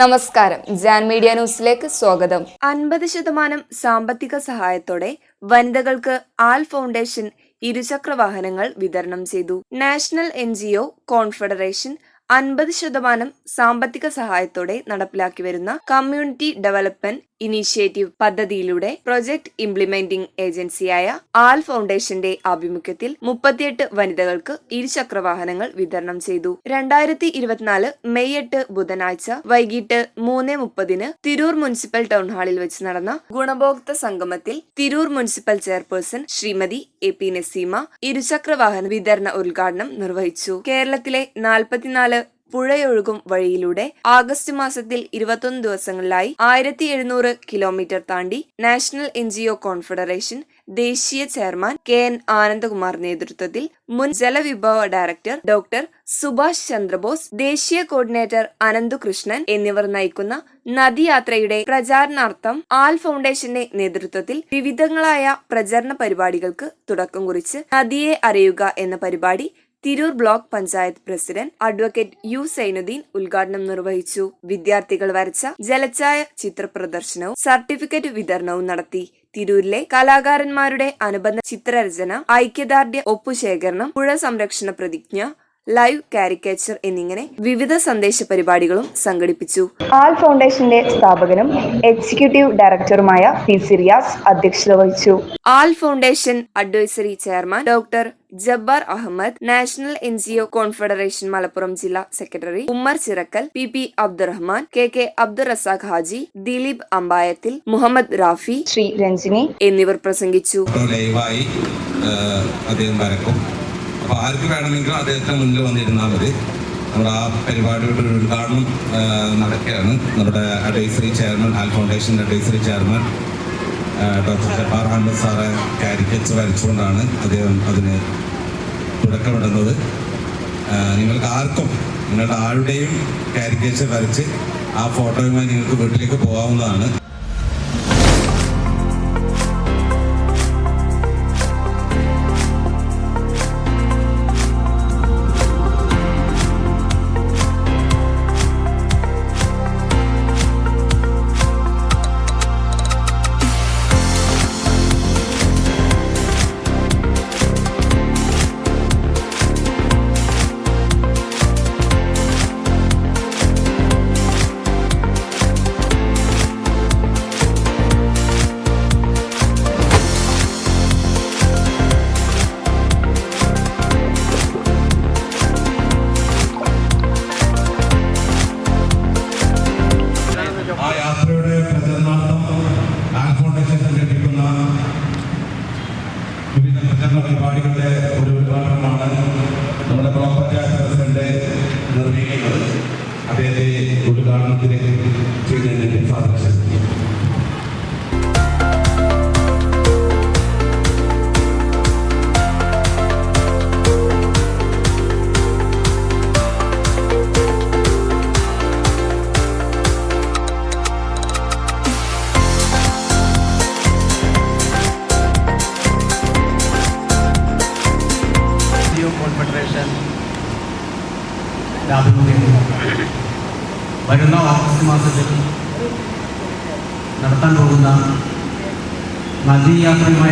നമസ്കാരം. ജാൻ മീഡിയ ന്യൂസിലേക്ക് സ്വാഗതം. അൻപത് ശതമാനം സാമ്പത്തിക സഹായത്തോടെ വനിതകൾക്ക് ആൽ ഫൗണ്ടേഷൻ ഇരുചക്ര വാഹനങ്ങൾ വിതരണം ചെയ്തു. നാഷണൽ എൻ കോൺഫെഡറേഷൻ അൻപത് ശതമാനം സാമ്പത്തിക സഹായത്തോടെ നടപ്പിലാക്കി വരുന്ന കമ്മ്യൂണിറ്റി ഡെവലപ്മെന്റ് ഇനീഷ്യേറ്റീവ് പദ്ധതിയിലൂടെ പ്രൊജക്ട് ഇംപ്ലിമെന്റിംഗ് ഏജൻസിയായ ആൽ ഫൗണ്ടേഷന്റെ ആഭിമുഖ്യത്തിൽ മുപ്പത്തിയെട്ട് വനിതകൾക്ക് ഇരുചക്ര വാഹനങ്ങൾ വിതരണം ചെയ്തു. രണ്ടായിരത്തി ഇരുപത്തിനാല് മെയ് എട്ട് ബുധനാഴ്ച വൈകിട്ട് മൂന്ന് മുപ്പതിന് തിരൂർ മുനിസിപ്പൽ ടൗൺ ഹാളിൽ വെച്ച് നടന്ന ഗുണഭോക്ത സംഗമത്തിൽ Tirur municipal chairperson Shrimati A P Naseema ഇരുചക്ര വാഹന വിതരണ ഉദ്ഘാടനം നിർവഹിച്ചു. കേരളത്തിലെ നാൽപ്പത്തിനാല് പുഴയൊഴുകും വഴിയിലൂടെ ആഗസ്റ്റ് മാസത്തിൽ ഇരുപത്തൊന്ന് ദിവസങ്ങളിലായി ആയിരത്തി എഴുന്നൂറ് കിലോമീറ്റർ താണ്ടി നാഷണൽ എൻ കോൺഫെഡറേഷൻ ദേശീയ ചെയർമാൻ കെ എൻ ആനന്ദകുമാർ നേതൃത്വത്തിൽ മുൻ ജലവിഭവ ഡയറക്ടർ ഡോക്ടർ സുഭാഷ് ചന്ദ്രബോസ് ദേശീയ കോർഡിനേറ്റർ അനന്തുകൃഷ്ണൻ എന്നിവർ നയിക്കുന്ന നദിയാത്രയുടെ പ്രചാരണാർത്ഥം ആൽ ഫൗണ്ടേഷന്റെ നേതൃത്വത്തിൽ വിവിധങ്ങളായ പ്രചരണ പരിപാടികൾക്ക് തുടക്കം കുറിച്ച് നദിയെ അറിയുക എന്ന പരിപാടി Tirur block panchayat president advocate U Zainudheen ഉദ്ഘാടനം നിർവഹിച്ചു. വിദ്യാർത്ഥികൾ വരച്ച ജലച്ചായ ചിത്ര പ്രദർശനവും സർട്ടിഫിക്കറ്റ് വിതരണവും നടത്തി. തിരൂരിലെ കലാകാരന്മാരുടെ അനുബന്ധ ചിത്രരചന ഐക്യദാർഢ്യ ഒപ്പുശേഖരണം പുഴ സംരക്ഷണ പ്രതിജ്ഞ ലൈവ് കാരിക്കേച്ചർ എന്നിങ്ങനെ വിവിധ സന്ദേശ പരിപാടികളും സംഘടിപ്പിച്ചു. ആൽ ഫൗണ്ടേഷന്റെ സ്ഥാപകനും എക്സിക്യൂട്ടീവ് ഡയറക്ടറുമായ പി സിറിയാസ് അധ്യക്ഷത വഹിച്ചു. Al foundation advisory chairman doctor Jabbar Ahmed national N confederation Malappuram ജില്ലാ secretary Ummer Chirakkal P P Abdurahman K K Abdul Razak Haji Dileep Ambayathil Muhammad Rafi Shri Ranjini. എന്നിവർ പ്രസംഗിച്ചു. Photo ലൈവായി ആഹ് അദ്ദേഹം വരക്കും. അപ്പോൾ ആർക്ക് വേണമെങ്കിലും അദ്ദേഹത്തിന് മുന്നിൽ വന്നിരുന്നാൽ മതി. നമ്മുടെ ആ പരിപാടിയുടെ ഒരു ഉദ്ഘാടനം നടക്കുകയാണ്. നമ്മുടെ അഡ്വൈസറി ചെയർമാൻ ആൽ ഫൗണ്ടേഷന്റെ advisory chairman doctor Jabbar Ahmed സാറെ കാരിക്കറ്റ് വരച്ചുകൊണ്ടാണ് അദ്ദേഹം അതിന് തുടക്കമിടുന്നത്. നിങ്ങൾക്ക് ആർക്കും നിങ്ങളുടെ ആളുടെയും കാരിക്കേച്ചർ വരച്ച് ആ ഫോട്ടോയുമായി നിങ്ങൾക്ക് വീട്ടിലേക്ക് പോകാവുന്നതാണ്.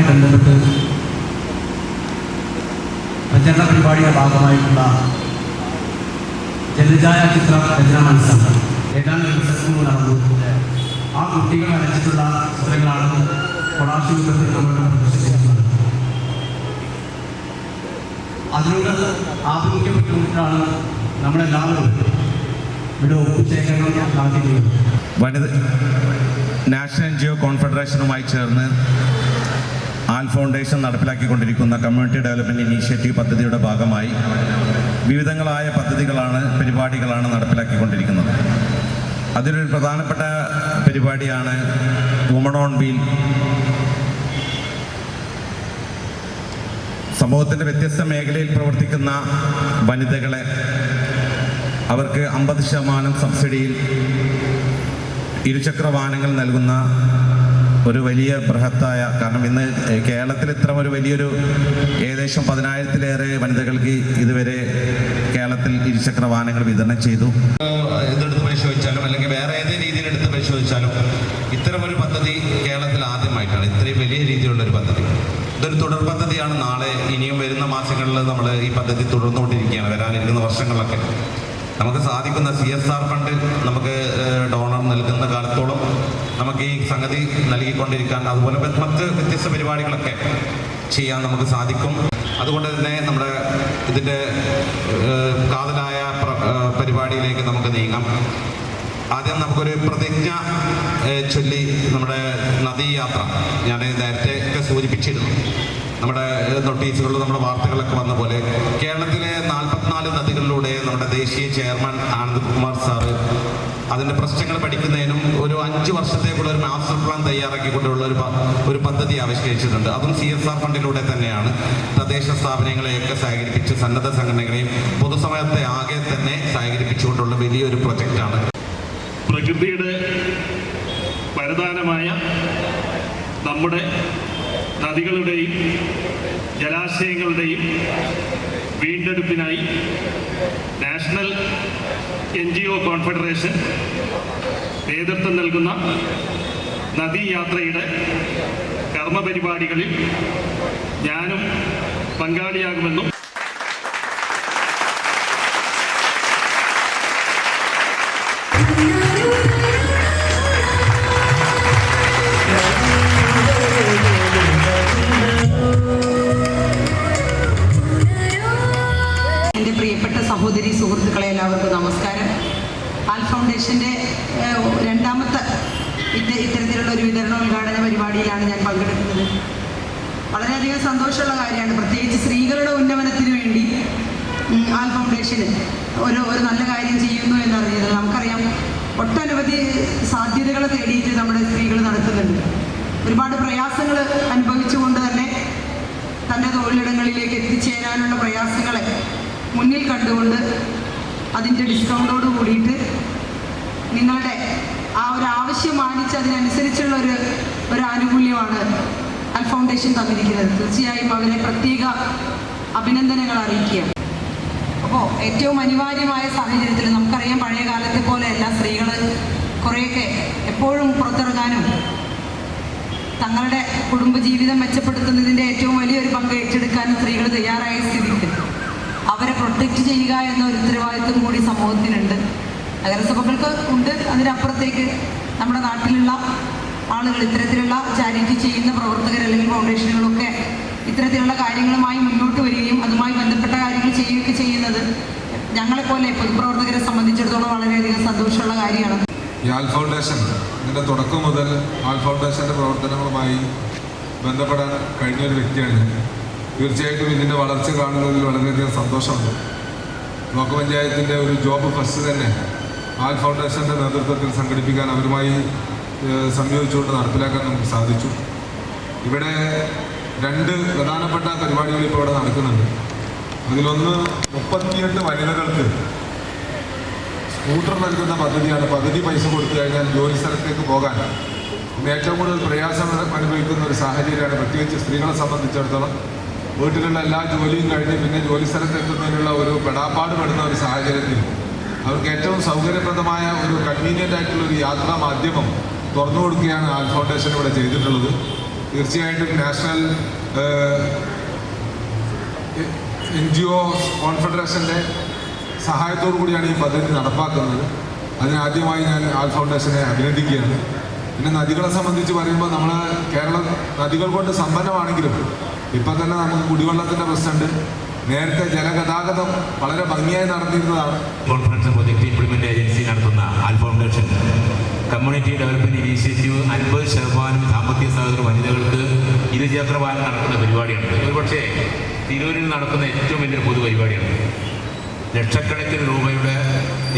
നദീയാത്രയുമായി ബന്ധപ്പെട്ട് പ്രചരണ പരിപാടിയുടെ ഭാഗമായിട്ടുള്ള ജലജായ ചിത്ര രചനാ മത്സരം ഏതാണ്ട് ദിവസങ്ങൾ നടന്നു. ആ കുട്ടികൾ വരച്ചിട്ടുള്ള ചിത്രങ്ങളാണ് കൊടാശി രൂപത്തിൽ നമ്മൾ പ്രദർശിപ്പിക്കുന്നത്. അതിനോട് ആഭിമുഖ്യപ്പെട്ടുകൊണ്ടാണ് നമ്മളെല്ലാവരും ഇവിടെ ഒപ്പുശേഖരണം നടത്തിയിട്ടുള്ളത്. വനിത നാഷണൽ എൻ ജി ഒ കോൺഫെഡറേഷനുമായി ചേർന്ന് ആൽ ഫൗണ്ടേഷൻ നടപ്പിലാക്കിക്കൊണ്ടിരിക്കുന്ന കമ്മ്യൂണിറ്റി ഡെവലപ്മെന്റ് ഇനീഷ്യേറ്റീവ് പദ്ധതിയുടെ ഭാഗമായി വിവിധങ്ങളായ പദ്ധതികളാണ് പരിപാടികളാണ് നടപ്പിലാക്കിക്കൊണ്ടിരിക്കുന്നത്. അതിലൊരു പ്രധാനപ്പെട്ട പരിപാടിയാണ് വുമൺ ഓൺ വീൽ സമൂഹത്തിന്റെ വ്യത്യസ്ത മേഖലയിൽ പ്രവർത്തിക്കുന്ന വനിതകളെ അവർക്ക് അമ്പത് ശതമാനം സബ്സിഡിയിൽ ഇരുചക്ര വാഹനങ്ങൾ നൽകുന്ന ഒരു വലിയ ബൃഹത്തായ കാരണം ഇന്ന് കേരളത്തിൽ ഇത്ര ഒരു വലിയൊരു ഏകദേശം പതിനായിരത്തിലേറെ വനിതകൾക്ക് ഇതുവരെ കേരളത്തിൽ ഇരുചക്ര വാഹനങ്ങൾ വിതരണം ചെയ്തു. ഇതെടുത്ത് പരിശോധിച്ചാലും അല്ലെങ്കിൽ വേറെ ഏത് രീതിയിൽ എടുത്ത് പരിശോധിച്ചാലും ഇത്തരമൊരു പദ്ധതി കേരളത്തിൽ ആദ്യമായിട്ടാണ്. ഇത്രയും വലിയ രീതിയിലുള്ള ഒരു പദ്ധതി. ഇതൊരു തുടർ പദ്ധതിയാണ്. നാളെ ഇനിയും വരുന്ന മാസങ്ങളിൽ നമ്മൾ ഈ പദ്ധതി തുടർന്നുകൊണ്ടിരിക്കുകയാണ്. വരാനിരിക്കുന്ന വർഷങ്ങളിലൊക്കെ. നമുക്ക് സാധിക്കുന്ന സി എസ് ആർ ഫണ്ട് നമുക്ക് ഡോണർ നൽകുന്ന കാലത്തോളം നമുക്ക് ഈ സംഗതി നൽകിക്കൊണ്ടിരിക്കാൻ അതുപോലെ മറ്റ് വ്യത്യസ്ത പരിപാടികളൊക്കെ ചെയ്യാൻ നമുക്ക് സാധിക്കും. അതുകൊണ്ട് തന്നെ നമ്മുടെ ഇതിന്റെ കാതലായ പരിപാടിയിലേക്ക് നമുക്ക് നീങ്ങാം. ആദ്യം നമുക്കൊരു പ്രതിജ്ഞ ചൊല്ലി നമ്മുടെ നദീയാത്ര. ഞാൻ നേരത്തെ ഒക്കെ സൂചിപ്പിച്ചിരുന്നു. നമ്മുടെ നോട്ടീസുകളിൽ നമ്മുടെ വാർത്തകളൊക്കെ വന്ന പോലെ കേരളത്തിലെ നാൽപ്പത്തിനാല് നദികളിലൂടെ നമ്മുടെ ദേശീയ ചെയർമാൻ ആനന്ദ് കുമാർ സാറ് അതിന്റെ പ്രശ്നങ്ങൾ പഠിക്കുന്നതിനും ഒരു അഞ്ച് വർഷത്തേക്കുള്ള ഒരു മാസ്റ്റർ പ്ലാൻ തയ്യാറാക്കിക്കൊണ്ടുള്ള ഒരു ഒരു പദ്ധതി ആവിഷ്കരിച്ചിട്ടുണ്ട്. അതും സി എസ് ആർ ഫണ്ടിലൂടെ തന്നെയാണ്. തദ്ദേശ സ്ഥാപനങ്ങളെയൊക്കെ സഹകരിപ്പിച്ച് സന്നദ്ധ സംഘടനകളെയും പൊതുസമയത്തെ ആകെ തന്നെ സഹകരിപ്പിച്ചുകൊണ്ടുള്ള വലിയൊരു പ്രൊജക്റ്റാണ് പ്രകൃതിയുടെ വരദാനമായ നമ്മുടെ നദികളുടെയും ജലാശയങ്ങളുടെയും വീണ്ടെടുപ്പിനായി national N G O confederation നേതൃത്വം നൽകുന്ന നദീയാത്രയുടെ കർമ്മപരിപാടികളിൽ ഞാനും പങ്കാളിയാകുമെന്നും വളരെയധികം സന്തോഷമുള്ള കാര്യമാണ്. പ്രത്യേകിച്ച് സ്ത്രീകളുടെ ഉന്നമനത്തിന് വേണ്ടി ആൽ ഫൗണ്ടേഷന് ഒരു ഒരു നല്ല കാര്യം ചെയ്യുന്നു എന്നറിഞ്ഞത് നമുക്കറിയാം. ഒട്ടനവധി സാധ്യതകളെ തേടിയിട്ട് നമ്മുടെ സ്ത്രീകൾ നടത്തുന്നുണ്ട്. ഒരുപാട് പ്രയാസങ്ങൾ അനുഭവിച്ചുകൊണ്ട് തന്നെ തന്റെ തൊഴിലിടങ്ങളിലേക്ക് എത്തിച്ചേരാനുള്ള പ്രയാസങ്ങളെ മുന്നിൽ കണ്ടുകൊണ്ട് അതിന്റെ ഡിസ്കൗണ്ടോട് കൂടിയിട്ട് നിങ്ങളുടെ ആ ഒരു ആവശ്യം മാനിച്ച് അതിനനുസരിച്ചുള്ള ഒരു ഒരു ആനുകൂല്യമാണ് അൽ ഫൗണ്ടേഷൻ തന്നിരിക്കുന്നത്. തീർച്ചയായും അവരെ പ്രത്യേക അഭിനന്ദനങ്ങൾ അറിയിക്കുക അപ്പോൾ ഏറ്റവും അനിവാര്യമായ സാഹചര്യത്തിൽ നമുക്കറിയാം പഴയ കാലത്തെ പോലെയല്ല സ്ത്രീകൾ കുറേയൊക്കെ എപ്പോഴും പുറത്തിറങ്ങാനും തങ്ങളുടെ കുടുംബജീവിതം മെച്ചപ്പെടുത്തുന്നതിന്റെ ഏറ്റവും വലിയൊരു പങ്ക് ഏറ്റെടുക്കാനും സ്ത്രീകൾ തയ്യാറായ സ്ഥിതിക്ക്. അവരെ പ്രൊട്ടക്റ്റ് ചെയ്യുക എന്ന ഒരു ഉത്തരവാദിത്വം കൂടി സമൂഹത്തിനുണ്ട്. നഗരസഭകൾക്ക് ഉണ്ട്. അതിനപ്പുറത്തേക്ക് നമ്മുടെ നാട്ടിലുള്ള ആളുകൾ ഇത്തരത്തിലുള്ള ചാരിറ്റി ചെയ്യുന്ന പ്രവർത്തകർ അല്ലെങ്കിൽ ഫൗണ്ടേഷനുകളൊക്കെ ഇത്തരത്തിലുള്ള കാര്യങ്ങളുമായി മുന്നോട്ട് വരികയും അതുമായി ബന്ധപ്പെട്ട കാര്യങ്ങൾ ചെയ്യുകയൊക്കെ ചെയ്യുന്നത് ഞങ്ങളെപ്പോലെ പൊതുപ്രവർത്തകരെ സംബന്ധിച്ചിടത്തോളം വളരെയധികം സന്തോഷമുള്ള കാര്യമാണ്. യാൽ ഫൗണ്ടേഷൻ ഇതിന്റെ തുടക്കം മുതൽ ആൽ ഫൗണ്ടേഷന്റെ പ്രവർത്തനങ്ങളുമായി ബന്ധപ്പെടാൻ കഴിഞ്ഞ ഒരു വ്യക്തിയാണ് തീർച്ചയായിട്ടും ഇതിന്റെ വളർച്ച കാണുന്നതിൽ വളരെയധികം സന്തോഷമുണ്ട്. ബ്ലോക്ക് പഞ്ചായത്തിന്റെ ഒരു ജോബ് ഫസ്റ്റ് തന്നെ ആൽ ഫൗണ്ടേഷന്റെ നേതൃത്വത്തിൽ സംഘടിപ്പിക്കാൻ അവരുമായി സംയോജിച്ചുകൊണ്ട് നടപ്പിലാക്കാൻ നമുക്ക് സാധിച്ചു. ഇവിടെ രണ്ട് പ്രധാനപ്പെട്ട പരിപാടികൾ ഇപ്പോൾ ഇവിടെ നടക്കുന്നുണ്ട്. അതിലൊന്ന് മുപ്പത്തിയെട്ട് വനിതകൾക്ക് സ്കൂട്ടർ നൽകുന്ന പദ്ധതിയാണ്. പകുതി പൈസ കൊടുത്തു കഴിഞ്ഞാൽ ജോലി സ്ഥലത്തേക്ക് പോകാൻ. ഏറ്റവും കൂടുതൽ പ്രയാസം അനുഭവിക്കുന്ന ഒരു സാഹചര്യമാണ് പ്രത്യേകിച്ച് സ്ത്രീകളെ സംബന്ധിച്ചിടത്തോളം. വീട്ടിലുള്ള എല്ലാ ജോലിയും കഴിഞ്ഞ് പിന്നെ ജോലി സ്ഥലത്ത് എത്തുന്നതിനുള്ള ഒരു പെടാപ്പാട് പെടുന്ന ഒരു സാഹചര്യത്തിൽ അവർക്ക് ഏറ്റവും സൗകര്യപ്രദമായ ഒരു കൺവീനിയന്റ് ആയിട്ടുള്ള ഒരു യാത്രാ മാധ്യമം തുറന്നു കൊടുക്കുകയാണ് ആൽ ഫൗണ്ടേഷൻ ഇവിടെ ചെയ്തിട്ടുള്ളത്. തീർച്ചയായിട്ടും നാഷണൽ എൻ ജി ഒ കോൺഫെഡറേഷന്റെ സഹായത്തോടു കൂടിയാണ് ഈ പദ്ധതി നടപ്പാക്കുന്നത്. അതിനാദ്യമായി ഞാൻ ആൽ ഫൗണ്ടേഷനെ അഭിനന്ദിക്കുകയാണ്. പിന്നെ നദികളെ സംബന്ധിച്ച് പറയുമ്പോൾ നമ്മൾ കേരളം നദികൾ കൊണ്ട് സമ്പന്നമാണെങ്കിലും ഇപ്പം തന്നെ നമുക്ക് കുടിവെള്ളത്തിന്റെ പ്രശ്നമുണ്ട്. നേരത്തെ ജലഗതാഗതം വളരെ ഭംഗിയായി നടന്നിരുന്നതാണ്. കോൺഫറൻസ് പ്രൊജക്ട് ഇംപ്ലിമെന്റ് ഏജൻസി നടത്തുന്ന Al foundation community development initiative അൻപത് ശതമാനം സാമ്പത്തിക സഹകരണ വനിതകൾക്ക് ഇരുചക്ര വാഹനം നടക്കുന്ന പരിപാടിയാണ്. ഒരുപക്ഷെ തിരൂരിൽ നടക്കുന്ന ഏറ്റവും വലിയൊരു പൊതു പരിപാടിയാണ്. ലക്ഷക്കണക്കിന് രൂപയുടെ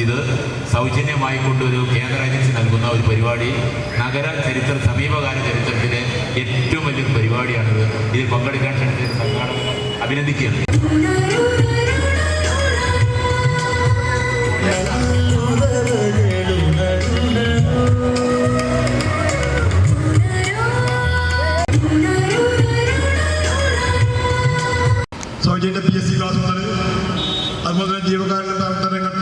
ഇത് സൗജന്യമായി കൊണ്ടൊരു കേന്ദ്ര ഏജൻസി നൽകുന്ന ഒരു പരിപാടി. നഗര ചരിത്ര സമീപകാല ചരിത്രത്തിലെ ഏറ്റവും വലിയൊരു പരിപാടിയാണിത്. ഇതിൽ പങ്കെടുക്കാൻ ക്ഷണിച്ച സംഘാടകർ അഭിനന്ദിക്കുകയാണ്. പ്രവർത്തനങ്ങൾ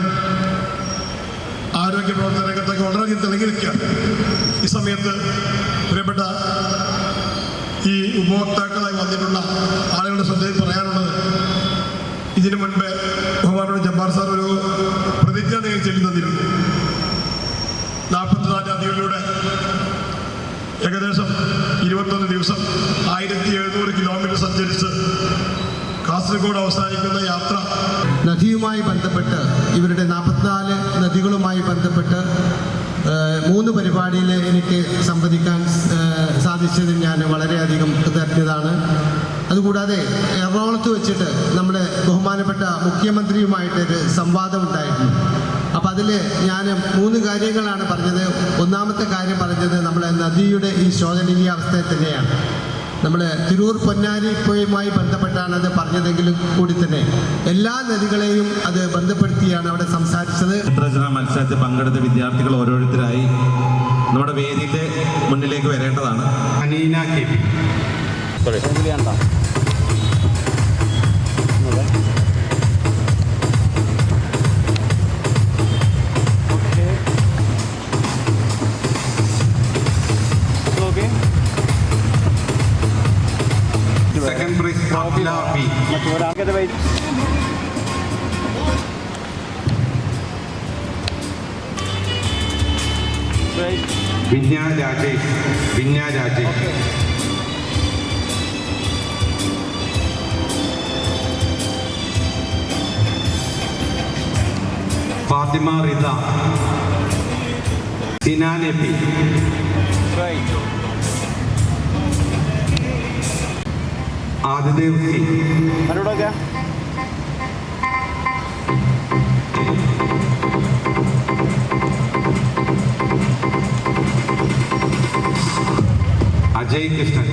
ആരോഗ്യ പ്രവർത്തന രംഗത്തൊക്കെ വളരെയധികം തിളങ്ങി നിൽക്കുകയാണ് ഈ സമയത്ത് പ്രിയപ്പെട്ട ഈ ഉപഭോക്താക്കളായി വന്നിട്ടുള്ള ആളുകളുടെ ശ്രദ്ധയിൽ പറയാനുള്ളത് ഇതിനു മുൻപ് ബഹുമാനോട് ജബ്ബാർ സാർ ഒരു പ്രതിജ്ഞ നിങ്ങൾ ചെല്ലുന്നതിരുന്നു നാൽപ്പത്തിനാല് നദികളിലൂടെ ഏകദേശം ഇരുപത്തൊന്ന് ദിവസം ആയിരത്തി എഴുന്നൂറ് കിലോമീറ്റർ സഞ്ചരിച്ച് കാസർഗോഡ് അവസാനിക്കുന്ന യാത്ര നദിയുമായി ബന്ധപ്പെട്ട് ഇവരുടെ നാൽപ്പത്തിനാല് നദികളുമായി ബന്ധപ്പെട്ട് മൂന്ന് പരിപാടിയിൽ എനിക്ക് സംവദിക്കാൻ സാധിച്ചതിൽ ഞാൻ വളരെയധികം കൃതജ്ഞതാണ് അതുകൂടാതെ എറണാകുളത്ത് വെച്ചിട്ട് നമ്മുടെ ബഹുമാനപ്പെട്ട മുഖ്യമന്ത്രിയുമായിട്ടൊരു സംവാദം ഉണ്ടായിരുന്നു അപ്പം അതിൽ ഞാൻ മൂന്ന് കാര്യങ്ങളാണ് പറഞ്ഞത്. ഒന്നാമത്തെ കാര്യം പറഞ്ഞത് നമ്മളെ നദിയുടെ ഈ ശോചനീയ അവസ്ഥയെ തന്നെയാണ്. നമ്മൾ തിരൂർ പൊന്നാരിപ്പുഴയുമായി ബന്ധപ്പെട്ടാണ് അത് പറഞ്ഞതെങ്കിലും കൂടി തന്നെ. എല്ലാ നദികളെയും അത് ബന്ധപ്പെടുത്തിയാണ് അവിടെ സംസാരിച്ചത്. ചിത്രരചന മത്സരത്തിൽ പങ്കെടുത്ത വിദ്യാർത്ഥികൾ ഓരോരുത്തരായി നമ്മുടെ വേദിയുടെ മുന്നിലേക്ക് വരേണ്ടതാണ്. Aneena K P. P Vijna Rajesh Vijna Rajesh Fathima Ritha Sinan A P Adidev C Ajay Krishnan.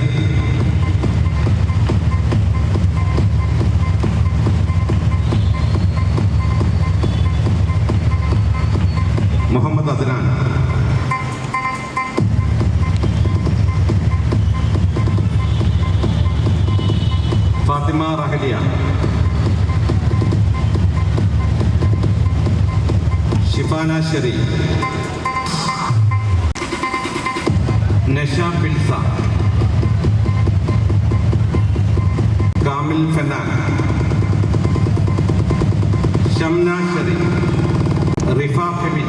Shifana Sherry നഷ പിൽസ Kamil ഫനാൻ Shamna Sherry Rifa Femin